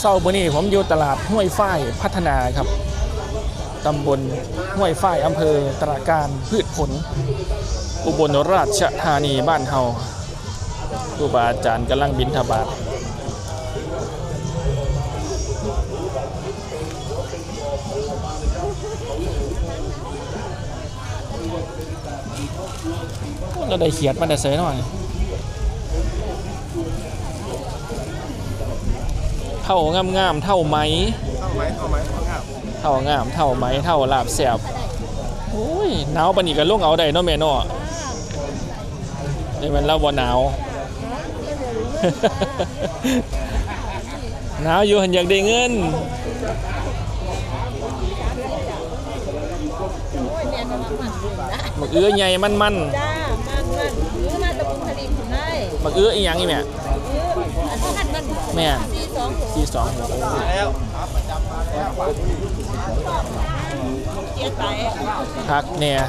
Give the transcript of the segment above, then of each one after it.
เศร้ามื้อนี้ผมอยู่ตลาดห้วยฝ้ายพัฒนาครับ ตำบลห้วยฝ้ายอำเภอตราการพืชผล อุบลราชธานีบ้านเฮาครูบาอาจารย์กำลังบินทบาทเราได้เขียดมาได้เสยหน่อย เท่างามๆเท่าไหมเข้าไหมเข้าไหมเข้าครับเท่างามเท่าไหมเท่าลาบแสบโอ้ยหนาวปานนี้ก็ลงเอาได้เนาะแม่เนาะนี่มันเล่าบ่หนาวหนาวอยู่หันอยากได้เงินบักเอื้อใหญ่มันมันจ้ามันมันหรือมาตะบุญผลิตคุณได้ๆบักเอื้ออีหยังอีแม่หรืออันนั้นมันแม่ สี่สองหกที่สองมาแล้วครับประจำมาแล้วเจี๊ยบไปพักเนี่ย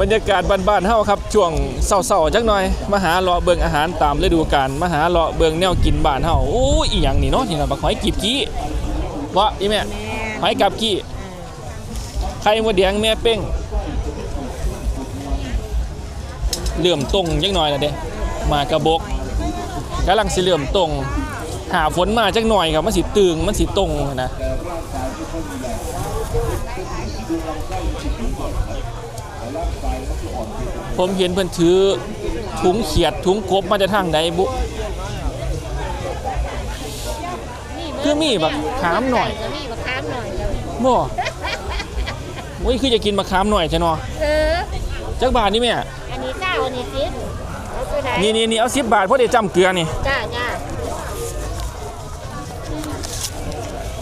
บรรยากาศบ้านๆเฮาครับ ช่วงเศร้าๆจักหน่อย มาหาเลาะเบิ่งอาหารตามฤดูกาลมาหาเลาะเบิ่งแนวกินบ้านเฮาโอ้ยอีหยังนี่เนาะที่น่ะบักหอยกีบกี้วะอีแม่หอยกับกี้ไข่มดแดงแม่เป้งเหลื่อมตรงจักหน่อยละเด้มากระบก กำลังสิเหลื่อมตรง หาฝนมาจักหน่อยครับมันสิตึงมันสิตรงนะผมเห็นเพิ่นถือถุงเขียดถุงกบมาจากทางใดบุคือมีบักขามหน่อยก็มีบักขามหน่อยจ้ะบ่โอ้ยคือจะกินมะขามหน่อยใช่เนาะเออจักบาทนี่แม่อันนี้เก้าอันนี้สิบ เอาไปไหนนี่นี่นี่เอาสิบบาทเพราะได้จำเกลือนี่จ้าจ้า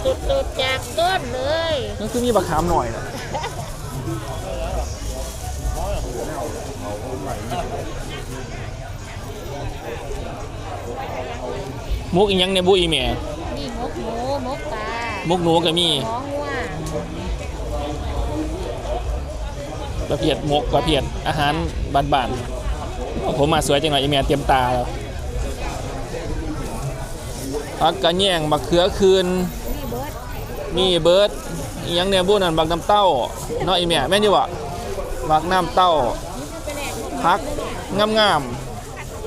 ตุดตุดๆจากต้นเลยนั่นคือมีมะขามหน่อยนะมุกอีหยังในยบุอีแม่นี่มกหมูมกปลามุกหนูก็มีหมองว่าประเภทมกประเภทอาหารบ้านๆ ผมมาสวยจังหน่อยอีเมียเตรียมตาแล้วพักกระแยงบักเขือคืนนี่เบิร์ดมีเบิร์ดยังเนี่ยบุนั่นบักน้ำเต้าเนาะอีเมียแม่นอยู่วะบักน้ำเต้าพักงาม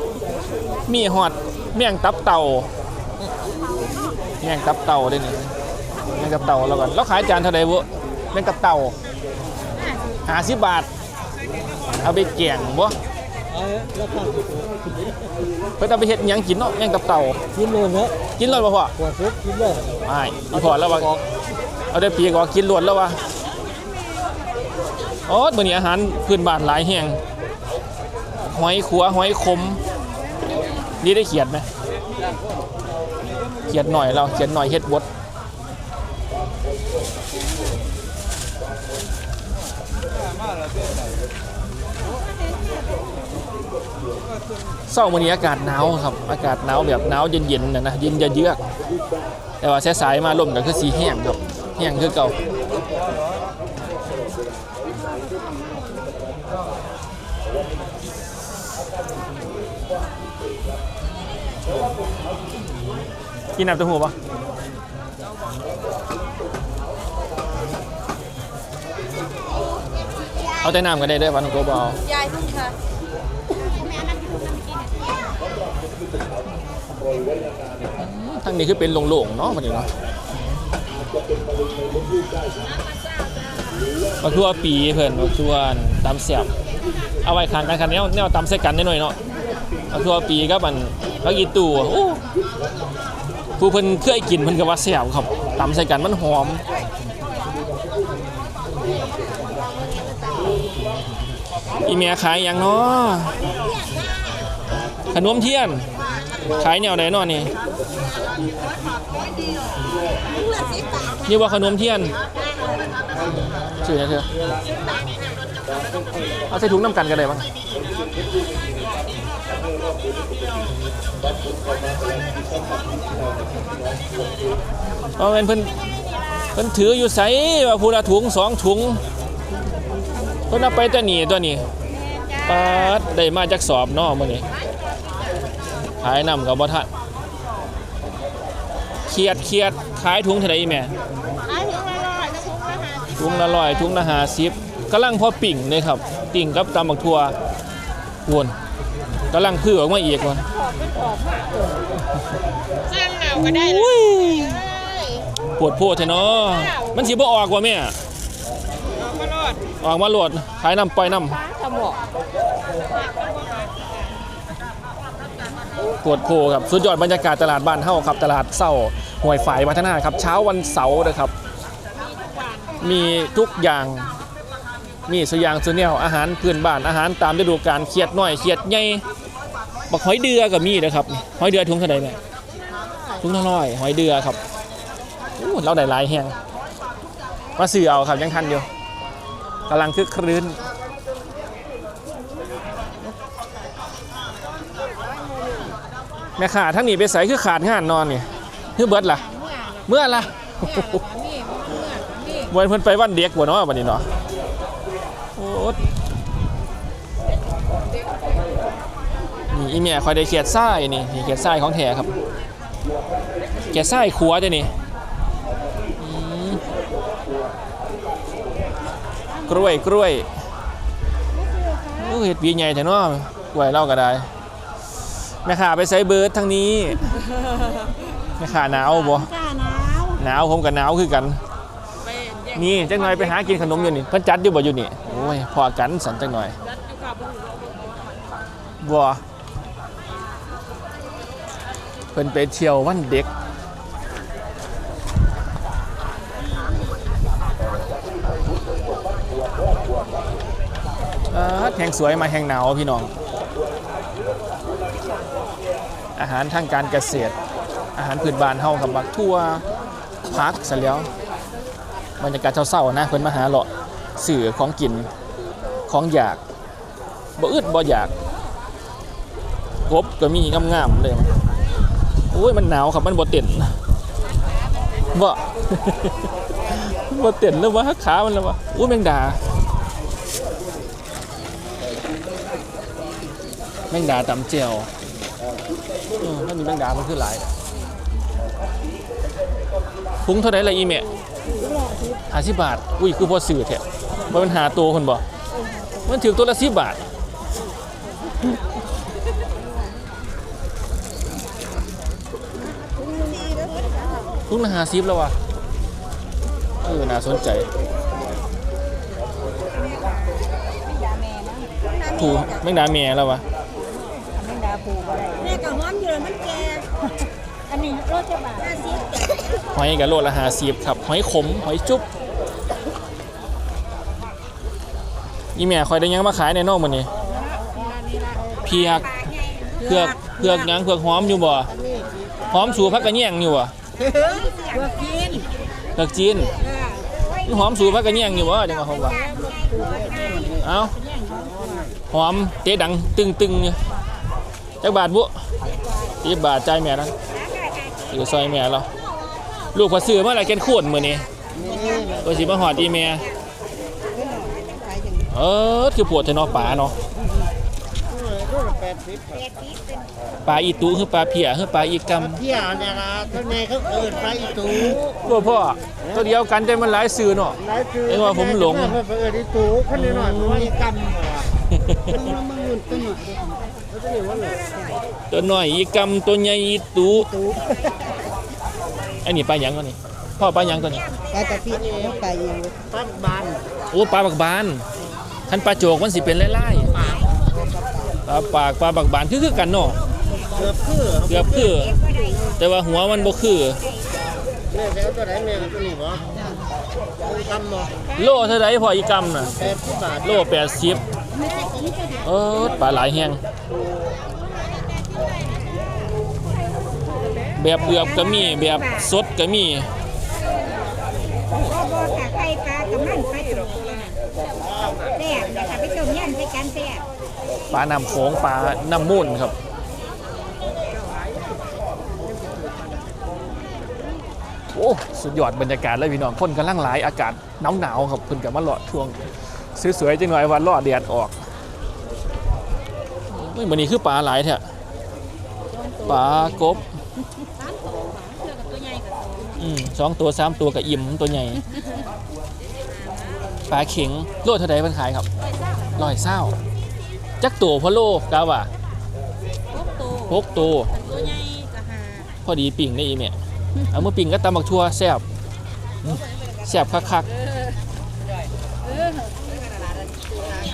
ๆมีหอดเมี่ยงตับเต่าเมี่ยงตับเต่าเด้นี่เมี่ยงตับเต่าแล้วกันแล้วขายจานเท่าไหร่บุเมี่ยงตับเต่าหาสิบบาท เอาไปแกงบ่ เพิ่นเอาไปเฮ็ดหยังกินเนาะแม่งกับเต่ากินเลยเนอะกินเลยบ่พ่อปวดฟุบกินเลยอ้ายอีพ่อแล้วว่าเอาได้ปีกว่ากินล้วนแล้วว่าโอ้มื้อนี้อาหารพื้นบ้านหลายแห่งหอยขัวหอยขม นี่ได้เขียดไหมเขียดหน่อยเราเขียดหน่อยเฮ็ดบดเเศร้ามื้อนี้อากาศหนาวครับ อากาศหนาวแบบหนาวเย็นๆนะนะเย็นเยือกแต่ว่าสายๆมาลมก็คือสีแห้งครับแห้งคือเก่ากินน้ำเต้าหู้ปะเอาแต่น้ำก็ได้ด้วยวันโกบเอายายทุ่งค่ะ ทั้งนี้คือเป็นโล่งๆเนาะมันนี่เนาะมาทั่วปีเพิ่นมาทั่วตำเสียบเอาไว้ข้างกันคันแนวแนวตำใส่กันได้หน่อยเนาะมาทั่วปีก็มันพักอีตู่โอ้ผู้เพิ่นเคยกินเพิ่นก็ว่าแซ่บครับตำใส่กันมันหอมอีเมียขายอย่างเนาะขนมเทียน ขายแนวไหนนาะนี่นี่ว่าขนมเทียนชื่ออะไรเธอเอาใส่ถุงน้ำกันกันเลยมั้งเอาเป็นเพิ่นเพิ่นถืออยู่ใส่ว่าพูละถุงสองถุงเพิ่นเอาไปตัวนี้ตัวนี้ปาดได้มาจากสอบนาะมื้อนี้ ขายนำกับบ่ทันเครียดเครียดขายถุงเท่าไหร่อีแม่ขายถุงละร้อยถุงละห้าสิบถุงละร้อยถุงละห้าสิบกำลังพอปิ่งเลยครับปิ่งกับตำบักทั่ววนกำลังพือออกมาอีกวันออกเป็นออกมากสร้างเอาก็ได้เลยปวดโพดเถอะเนาะมันสิบ่ออกว่าแม่ออกมารอดออกมาโหลดขายน้ำปล่อยน้ฟ้าสมองำปวดโพครับสุดยอดบรรยากาศตลาดบ้านเฮ้าครับ ตลาดเศร้าห่วยฝ่ายวัฒนาครับ เช้าวันเสาร์นะครับ มีทุกอย่างมีสุยางสุเนียวอาหารพื้นบ้านอาหารตามฤดูกาลเขียดน้อยเขียดใหญ่บักหอยเดือกับมีนะครับหอยเดือถุงเท่าไหร่แม่ถุงละร้อยหอยเดือครับอู้เราได้หลายแหงมาซื้อเอาครับยังทันอยู่กำลังคึกครื้น แม่ขาทั้งนี้ไปใส่คือขาดงานนอนนี่คือเบิดล่ะ เมื่อล่ะนี่นี่มวนเพิ่นไปวันเด็กบ่เนาะบัดนี้เนาะโอ้ดนี่อีเมียคอยได้เขียดทรายนี่นี่เขียดทรายของแท้ครับเขียดทรายขัวจ้ะนี่กล้วยกล้วยเห็ดปีใหญ่แท้เนาะกล้วยเล่าก็ได้ แม่ขาไปใส่เบิร์ดทางนี้แม่ขาหนาวบ่จ้าหนาวหนาวผมกับหนาวคือกัน ไปแยกนี่จังหน่อยไปหากินขนมอยู่นี่เพิ่นจัดอยู่บ่อยู่นี่โอ้ยพอกันสันจังหน่อยรัดอยู่กับบ่เพิ่นไปเที่ยววันเด็ก เออแห่งสวยมาแห่งหนาวพี่น้อง อาหารทางการเกษตร อาหารพื้นบ้านเฮากับบักทั่วพักซะแล้วบรรยากาศเศร้าๆนะเพิ่นมาหาเลาะสื่อของกินของอยากบ่อึดบ่อยากกบก็มีงามๆเลยโอ้ยมันหนาวครับมันบ่เต็นบ่บ่เต็นแล้ววะขามันแล้ววะอู้แมงดาแมงดาตำเจียว ถ้ามีแมงดามันคือหลายพุงเท่าไหร่ละอีเมะหาสิบบาท อุ้ยคือพอสื่อแท้ว่ามันหาตัวคนบ่มันถือตัวละสิบบาททุกละหาสิบแล้ววะเออน่าสนใจ ถูกแม่งดาเมียแล้ววะแม่กับห้อมอยู่เลยมันแก่ อันนี้รจะบาทห้าสิบหอยกับโลละหาสิบครับ หอยขม หอยจุ๊บอีแม่คอยได้ยังมาขายในนอกมันนี่เพียกเพือกเพือกยังเพือกหอมอยู่บ่หอมสูพักกระเนียงอยู่บ่เพือกินเพือกจีนหอมสูพักกระเนียงอยู่บ่จังว่าเขาว่เอ้าหอมเตะดังตึงตึงอยู่จักบาทบุตีบาทใจแม่นั้น ถือซอยแม่เราลูกพอซื้อมาอะไรแกนขวนมื้อนี้ตัวสิมาหอดอีแม่เออคือปวดแต่เนาะป่าเนาะแปดสิบปลาอีตุคือปลาเพียคือปลาอีกำเที่ยวเนี่ยนะท่านในเขาเกิดไปอีตูตัวพ่อตัวเดียวกันแต่มันหลายสื่อเนาะหลายคือเอ้ยว่าผมหลงเพิ่นไปเอิดอีตูคนนี้หน่อยมันว่าอีกำเหรอมั นมันต้นหน่อยแล้วจะเรียกว่าอะไรตัวน้อยอีกำตัวใหญ่อีตุอันนี้ปลาหยังตัวนี้พ่อปลาหยังตัวนี้ปลาตะพีเขาไปอยู่ปัดบานโอ้ปลาบักบานคันปลาโจกมันสิเป็นไล่ๆปลาปากปลาบักบานคือคือกันเนาะเกือบคือเกือบคือแต่ว่าหัวมันบ่คือแม่แถวตัวไหนแม่ตัวนี้บ่อีกำบ่โลเท่าไรพออีกำน่ะแปดสิบบาทโลแปดสิบ เออปลาหลายแห้งแบบเอือบก็มีแบบสดก็มีบ่ค่ะไข่ปลากับมันปลาจุกแซ่บนะคะไปต้มยำใส่กันแซ่บปลาน้ำโขงปลาน้ำมูลครับโอ้สุดยอดบรรยากาศเลยพี่น้องคนกำลังหลายอากาศหนาวๆครับเพิ่นกับมาเลาะช่วง สวยๆจังหน่อยวันเลาะแดดออกเฮ้ยวันนี้คือปลาหลายแท้ปลากบสองตัวสามตัวกับอิ่มตัวใหญ่ปลาเข็งโลเท่าไหร่เพิ่นขายครับร้อยเศร้าจักตัวพะโลกาว่าพวกตัวหกตัวพอดีปิ่งได้อีแม่เอามือปิ่งก็ตำบักทัวแซบแซบคักๆ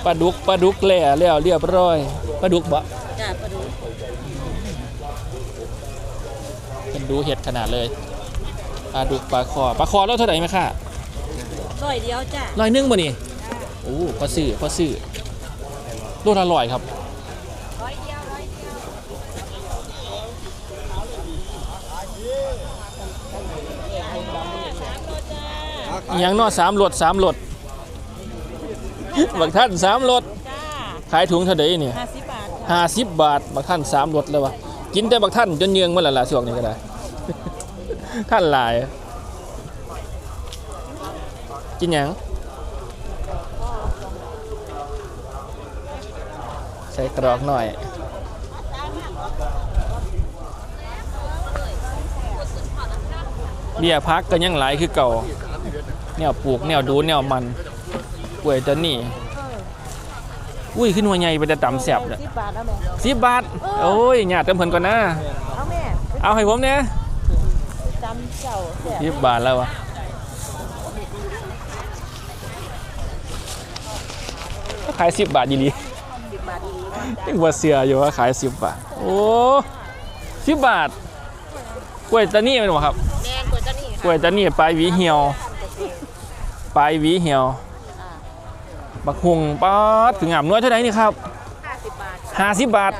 ปลาดุกปลาดุกแหล่แล้วเรียบร้อยปลาดุกบะจ้าปลาดุกเป็นดูเห็ดขนาดเลยปลาดุกปลาคอปลาคอแล้วเท่าไหร่ไหมค่ะร้อยเดียวจ้าร้อยหนึ่งบ่นี่โอ้พอซื้อพอซื้อโลละร้อยครับร้อยเดียวร้อยเดียวอหยังเนอสามรถสามรถ บักท่านสามรถจ้าขายถุงเท่าไหร่เนี่ยห้าสิบบาทห้าสิบบาทบักท่านสามรถเลยวะกินแต่บักท่านจนเยืองเมื่อไหร่ละช่วงนี้ก็ได้ ท่านหลาย กินหยังใส่กรอกหน่อย เบี้ยพักก็ยังหลายคือเก่าแนวปลูกแนวดูแนวมัน กล้วยตัวนี้อุ้ยขึ้นหัวใหญ่ไปแต่ต่ำแสบเลยสิบบาทแล้วแม่สิบบาท โอ้ยหยาดเต็มเพิ่นก่อนนะเอาแม่เอาให้ผมเนี่ยจำเจ้าแซ่บสิบบาทแล้ววะก็ขายสิบบาทดีดีสิบบาทดีกว่ายังว่าเสืออยู่ว่าขายสิบบาท โอ้สิบบาทกล้วยตานี่เป็นบ่ครับแม่กว่าจะนี่กล้วยตานี่ปลายหวีเหี่ยวปลายหวีเหี่ยว บักฮุงป๊าดถึงงามน้อยเท่าไหร่นี่ครับห้าสิบบาทห้าสิบบาท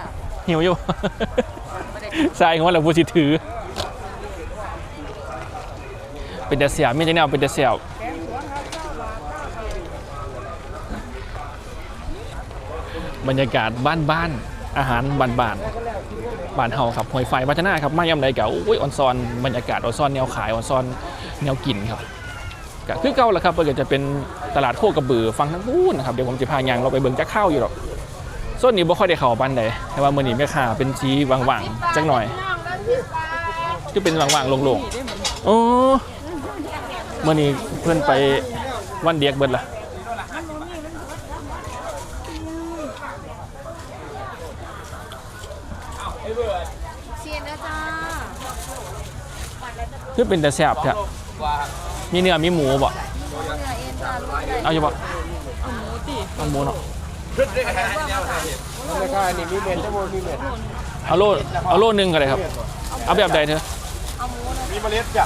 หิวอยู่ใส่ของเราผู้สิถือ เป็นแต่เสียมีแต่แนวเป็นแต่เสียบรรยากาศบ้านๆ อาหารบ้านๆบ้านเฮาครับหอยไฟวัฒนาครับ มายำใดเก่าโอ้ยออนซอน บรรยากาศออนซอนแนวขายออนซอนแนวกินครับ ก็คือเก่าแหละครับเปิดจะเป็นตลาดโคกระบือฟังทั้งนู้นนะครับเดี๋ยวผมจะพายางเราไปเบิ่งจะเข้าวอยู่หรอกส่วนนี้บ่ค่อยได้เข้าปานใดแต่ว่ามื้อนี้แม่ค้าเป็นสีว่างๆจักหน่อยก็เป็นว่างๆโล่งๆโอ้มื้อนี้เพิ่นไปวันเด็กเบิดล่ะเชียนนะจ้าคือเป็นแต่แซ่บแท้ มีเนื้อมีหมูบ่เนื้อเอ็นจ้าลูกได้เอาอยู่บ่เอาหมูเนาะราคานี่มีเม็ดจะโมมีเม็ดเอาโลเอาโลนึงก็ได้ครับ เอาแบบใดเถอะมีเมล็ดจ้ะ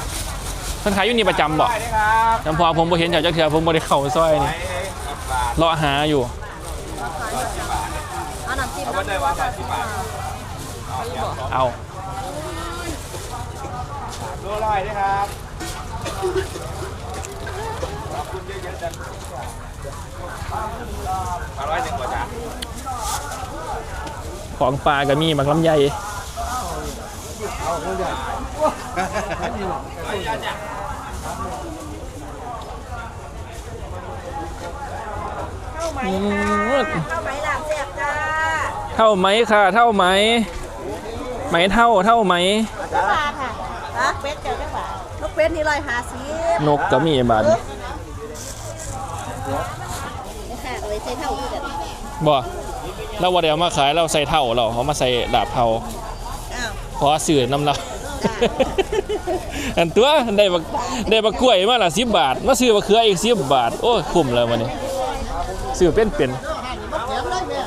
เพิ่นขายอยู่นี่ประจำบ่ได้ครับจำพอผมบ่เห็นจากจักเทื่อผมบ่ได้เข้าซอยนี่เลาะหาอยู่เอาน้ำจิ้มวันได้ว่าบาทสิบบาทเอาโลร้อยได้ครับ อร่อยหนึ่งกว่าจ้ะของปลาก็มีบักลำไยอืมข้าวไหมหลามแซ่บจ้าเท่าไหมค่ะ เท่าไหม ไหมเท่าเท่าไหมจ้าบาทค่ะฮะเป็ดเจ้าจ้าบาทลูกเป็ดนี่ร้อยห้าสิบนกก็มีบาดนี่ ค่ะเอาไว้ใช้เท่าที่กันบ่เราว่าเดี๋ยวมาขายเราใส่เท่าเราเขามาใส่ดาบเท่าอ้าวขอสื่อน้ำเราอันตัวได้บักได้บักกล้วยมาละสิบบาท มาซื้อบักเขืออีกสิบบาท โอ้ยคุ้มเลยวันนี้ซื้อเป็นเป็นแถมได้แม่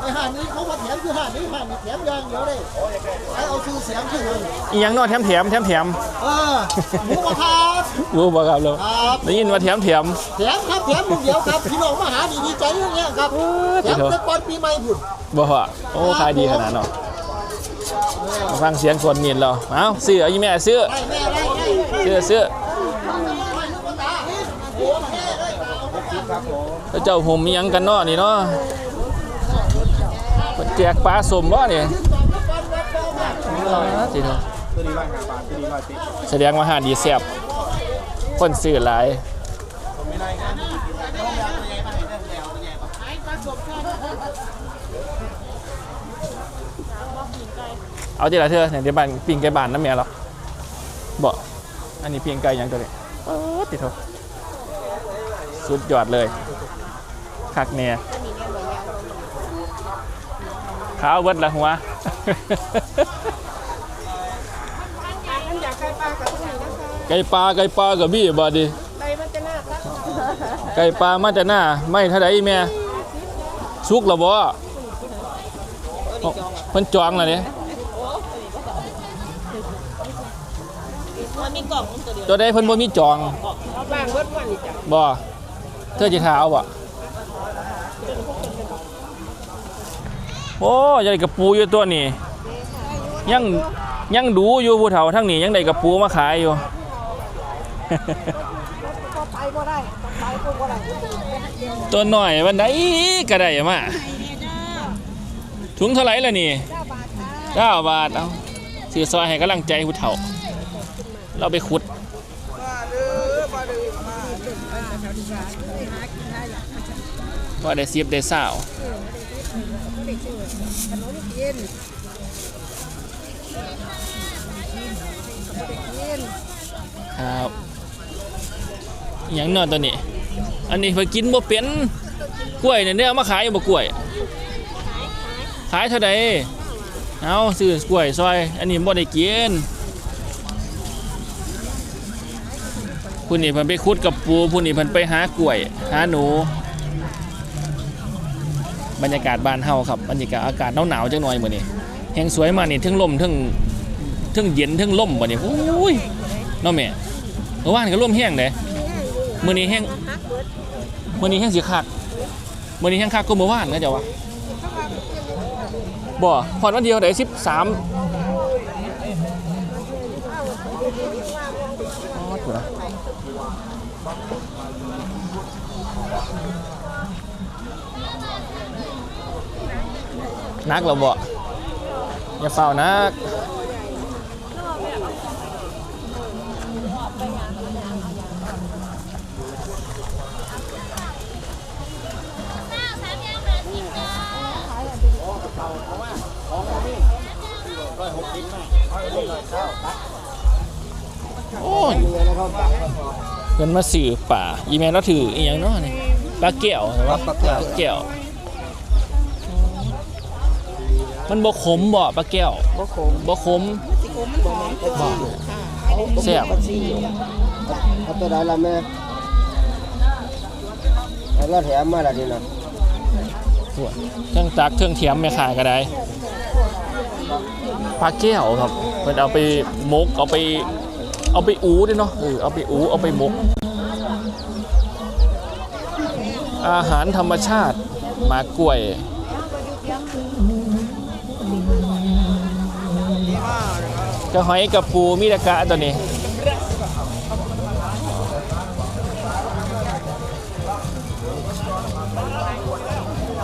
ไอ้ห่านนี้เขามาแถมคือห่านนี้ห่านนี้แถมยางเดียวเลยไอ้เอา ซื้อเสียงคือเลยอีหยังเนอแถมแถมแถมแถมเออหมูกระทะรู้บ่ครับเราครับได้ยินว่าแถมแถม แถมครับแถมลูกเดียวครับพี่น้องมาหาดีดีใจอย่างเงี้ยครับแถมตะกอนปีใหม่ผุดบ่ฮะโอ้ขายดีขนาดเนาะมาฟังเสียงคนนินเราเอ้าซื้อเอาอีแม่ซื้อได้แม่ได้ได้ซื้อซื้อลูกกระทะโอ้แม่เลยครับผมแล้วเจ้าห่มมีหยังกันเนาะนี่เนาะเพิ่นแจกปลาสมบ่นี่สิ เนาะตัวนี้ร้อยห้าบาทตัวนี้ร้อยสิบแสดงว่าหาดดีแซ่บคนซื้อหลายเอาทีละเธอเนี่ยเดี๋ยวบ้านปิ้งไก่บ้านน้ำแม่เหรอบ่อันนี้ปิ้งไก่หยังตัวนี้เออติดโทสุดยอดเลยคักเนี่ยขาวเบิดละหัว ไก่ปลาไก่ปลากับบี้บาดดีไก่ปลามาจากหน้าไม่เท่าไดแม่สุกแล้วบ่เพิ่นจองแล้วเนี่ยมันมีกล่องตัวเดียวตัวใดเพิ่นบ่มีจองเอาบางเบิดวันนี่จ้ะบ่เธอจะทาเอาบ่โอ้ยายกระปูอยู่ตัวนี้ยังยังดูอยู่ผู้เฒ่าทั้งนี้ยังได้กระปูมาขายอยู่ ตัวหน่อยวันไหนก็ได้มาถุงเท่าไหร่ล่ะนี่เก้าบาท เอาซื้อซอยให้กำลังใจผู้เฒ่า เราไปขุดก็ได้เสียบได้สาวครับ อย่างนอนตัวนี้ อันนี้เพิ่นกินบ่เป็นกล้วยเนี่ยเนี่ยเอามาขายอยู่บ่กล้วย ขายเท่าใดเอาซื้อกล้วยซอย อันนี้บ่ได้กินผู้นี่เพิ่นไปขุดกับปูผู้นี่เพิ่นไปหากล้วย หาหนู บรรยากาศบ้านเฮาครับบรรยากาศอากาศหนาวๆจังหน่อยมื้อนี้แฮงสวยมากนี่ทั้งลมทั้งทั้งเย็นทั้งลมบัดนี้โอ้ยเนาะแม่เมื่อวานก็ลมแห้งเด้ มื้อนี้แห้งมื่อนี้แห้งสีคักมื่อนี้แห้งคักก็เมื่อวานนะเจ้าวะบ่พอดวันเดียวได้สิบสามนักเราบ่อย่าเฝ้านัก โอ้ยเงินมาสื่อป่าอีเมลเราถืออีหยังเนาะนี่ปลาเกี่ยวใช่ปะปลาเกี่ยว มันบ่ขมบ่ปลาแก้วบ่ขมบ่ขมสิขมมันหอมก็สิค่ะแซ่บเอาตัวใดล่ะแม่เอาเราแถมมาละทีนะส่วนเครื่องตักเครื่องเทียมไม่ขายก็ได้ ปลาแก้วครับเพิ่นเอาไปมกเอาไปเอาไปอูด้วยเนาะเออเอาไปอูเอาไปมก อาหารธรรมชาติมากล้วยกระหอยกระปูมีตะกะตัวนี้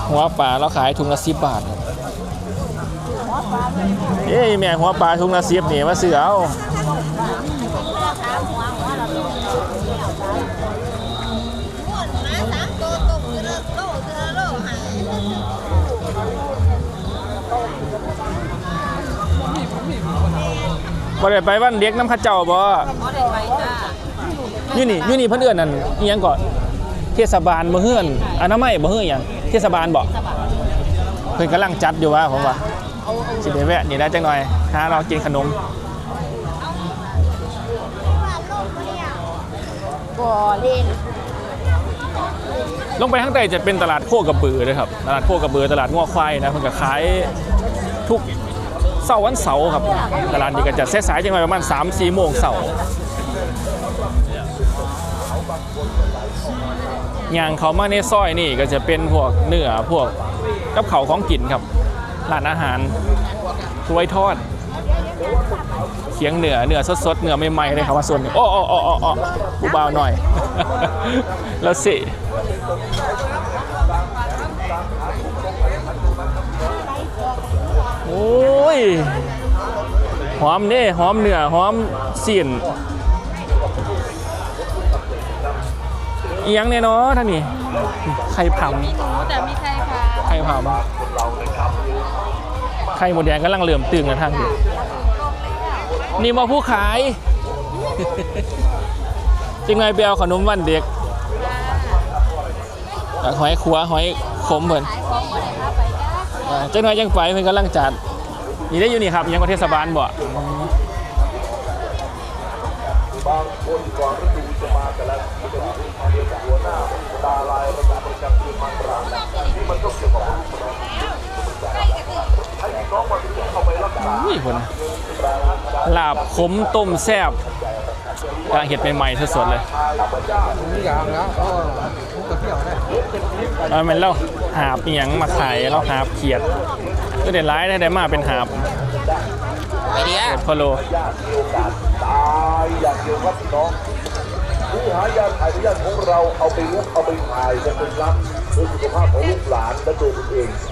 หัวปลาเราขายถุงละสิบบาท เอ้ยแม่หัวปลาถุงละสิบนี่มาซื้อเอามาสามตัวตกคือละโลคือละโลหาบ่ได้ไปวันเด็กน้ำเข้าเจ้าบ่บ่ได้ไปจ้าอยู่นี่อยู่นี่เพิ่นเอื้อนนั่นอีหยังก่อนเทศบาลบ่เฮือนอนามัยบ่เฮือหยังเทศบาลบ่เพิ่นกำลังจัดอยู่ว่าผมว่า สิได้แวะนี่ได้จังหน่อยหาเรากินขนมบ่เล่นลงไปข้างใต้จะเป็นตลาดโคกระบือเลยครับ ตลาดโคกระบือตลาดง้อควายนะเพิ่นก็ขายทุกเสาร์วันเสาร์ครับ ตลาดนี้ก็จะสายๆจังหน่อยประมาณ3 4โมงเสาร์ย่างเขามาในซอยนี่ก็จะเป็นพวกเนื้อพวกกับเขาวของกินครับ ร้านอาหารถ้วยทอดเคียงเนื้อเนื้อสดๆเนื้อใหม่ๆเลยครับว่าส่วนหนึ่งโอ้โอ้โอ้โอ้โอ้ผู้บ่าวหน่อย แล้วสิโอ้ยหอมเด้หอมเนื้อหอมสีนเอียงเนี่ยเนาะท่านนี่ไข่ผำมีหนูแต่มีใครค่ะไข่ผำไข่หมดแดงกำลังเหลื่อมตึงนะทางเดียนี่มาผู้ขายจิงไหงเบลขนมวันเด็กหอยขัวหอยขมเหมือนจังหน่อยยังไปเพื่อนกำลังจัดนี่ได้อยู่นี่ครับยังประเทศบาลบ่บางคนก่อนฤดูจะมาแต่ละมันจะมีทางเดียวหัวหน้าตาลายประจำประจำคือมันรังนี่มันก็เกี่ยวกับ ลาบขมต้มแซ่บกำลังเห็ดใหม่ๆสดๆเลยอย่างแล้วก็ผมก็เที่ยวได้เอาเป็นเราหาบเอียงมาขายเราหาบเขียดก็เด็ดร้ายได้ได้มาเป็นหาบไอเดียเด็ดพอโลตายอย่างเดียวครับพี่น้องผู้หายาถ่ายพยาธิของเราเอาไปลุกเอาไปถ่ายจะเป็นรับเพื่อสุขภาพของลูกหลานและตัวคุณเองประการ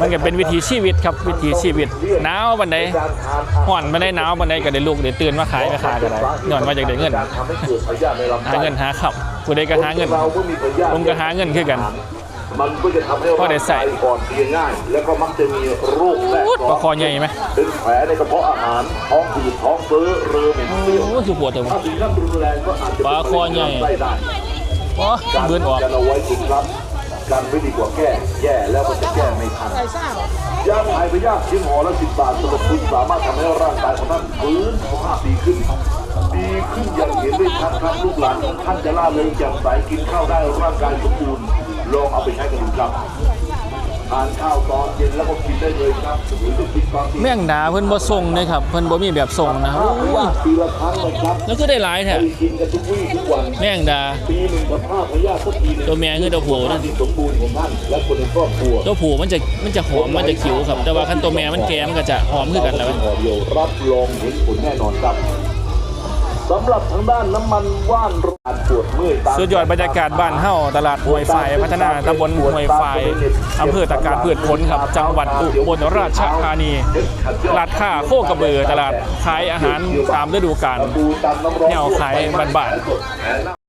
มันก็เป็นวิถีชีวิตครับวิถีชีวิตหนาวบันไดการทานอาห่อนบันไดหนาวบันไดก็ได้ลูกได้ตื่นมาขายไปขายกันได้นอนมาจากได้เงินการทำให้เกิดพยาธิในลำหาไส้เงินหาขับผู้ใดก็หาเงินเราเมื่อมีพยาธิผมก็หาเงินคือกันมันก็จะทำให้พอได้ใส่ร่างกายอ่อนเพลียง่าย แล้วก็มักจะมีโรคแทรกปซ้อลานคอใหญ่ไหมเป็นแผลในกระเพาะอาหารท้องอืดท้องเฟ้อเรือเหม็นเปรี้ยวโอ้ยคือปวดตัวถ้าถึงขั้นรุนแรงก็อาจจะปลาคอใหญ่ไส้ได้โอ้การเบือนออก กันไม่ดีกว่าแก้ แย่แล้วมันจะแก้ไม่ทันยาถ่ายพยาธิชิ้นหอละสิบบาทสำหรับคุณสามารถทำให้ร่างกายของท่านฟื้นสภาพดีขึ้นดีขึ้นอย่างเห็นได้ชัดครับลูกหลานของท่านจะล่าเริงแจ่มใสกินข้าวได้ร่างกายสมบูรณ์ลองเอาไปใช้กันดูครับ ทานข้าวตอนเย็นแล้วก็กินได้เลยครับหรือจะกินตอนตีแม่งดาเพิ่นบ่ส่งเลยครับเพิ่นบ่มีแบบส่งนะครับห้าโอ้พยายธิปีละครั้งเลยครับแล้วก็ได้หลายแท้ไปกินกันทุกวี่ทุกวันแม่งดาปีหนึ่งกับห้าพยาธิสักทีหนึงตัวเมียคือตัวผู้นะที่สมบูรณ์ของท่านและคนในครอบครัวตัวผู้มันจะมันจะหอมมันจะขิวครับ แต่ว่าคันตัวแม่มันแก่มันก็จะหอมคือกันแหล้วห่อเดียวรับรองเห็นผลแน่นอนครับ สำหรับทางด้านน้ำมันว่านราดปวดเมื่อยตามสุดยอดบรรยากาศบ้านเฮ้าตลาดห้วยไฟพัฒนาตำบลห้วยไฟอำเภอตะการพืชผลครับ จังหวัดอุบลราชธานีตลาดค้าโคกระเบือตลาดขายอาหารตามฤดูกาลดูตามน้ำร้อนแนวขายบ้านๆ